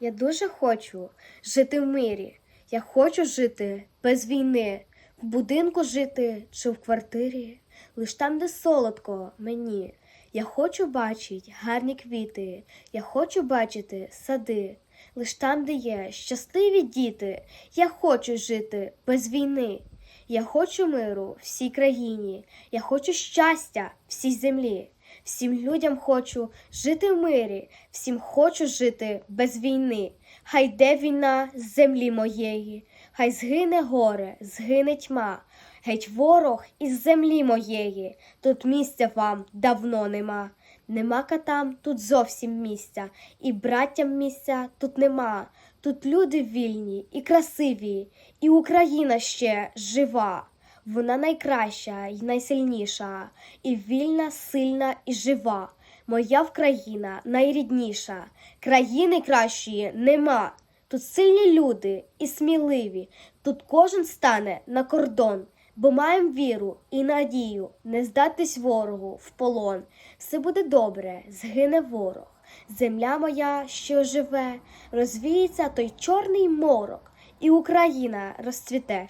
Я дуже хочу жити в мирі. Я хочу жити без війни, в будинку жити чи в квартирі, лиш там, де солодко мені. Я хочу бачити гарні квіти, я хочу бачити сади, лиш там, де є щасливі діти. Я хочу жити без війни. Я хочу миру всій країні, я хочу щастя всій землі. Всім людям хочу жити в мирі, всім хочу жити без війни. Хай йде війна з землі моєї, хай згине горе, згине тьма, геть ворог із землі моєї, тут місця вам давно нема. Нема катам тут зовсім місця, і браттям місця тут нема. Тут люди вільні і красиві, і Україна ще жива. Вона найкраща і найсильніша, і вільна, сильна і жива. Моя Вкраїна найрідніша. Країни кращої нема. Тут сильні люди і сміливі. Тут кожен стане на кордон, бо маємо віру і надію не здатись ворогу в полон. Все буде добре, згине ворог. Земля моя, що живе, розвіється той чорний морок, і Україна розцвіте.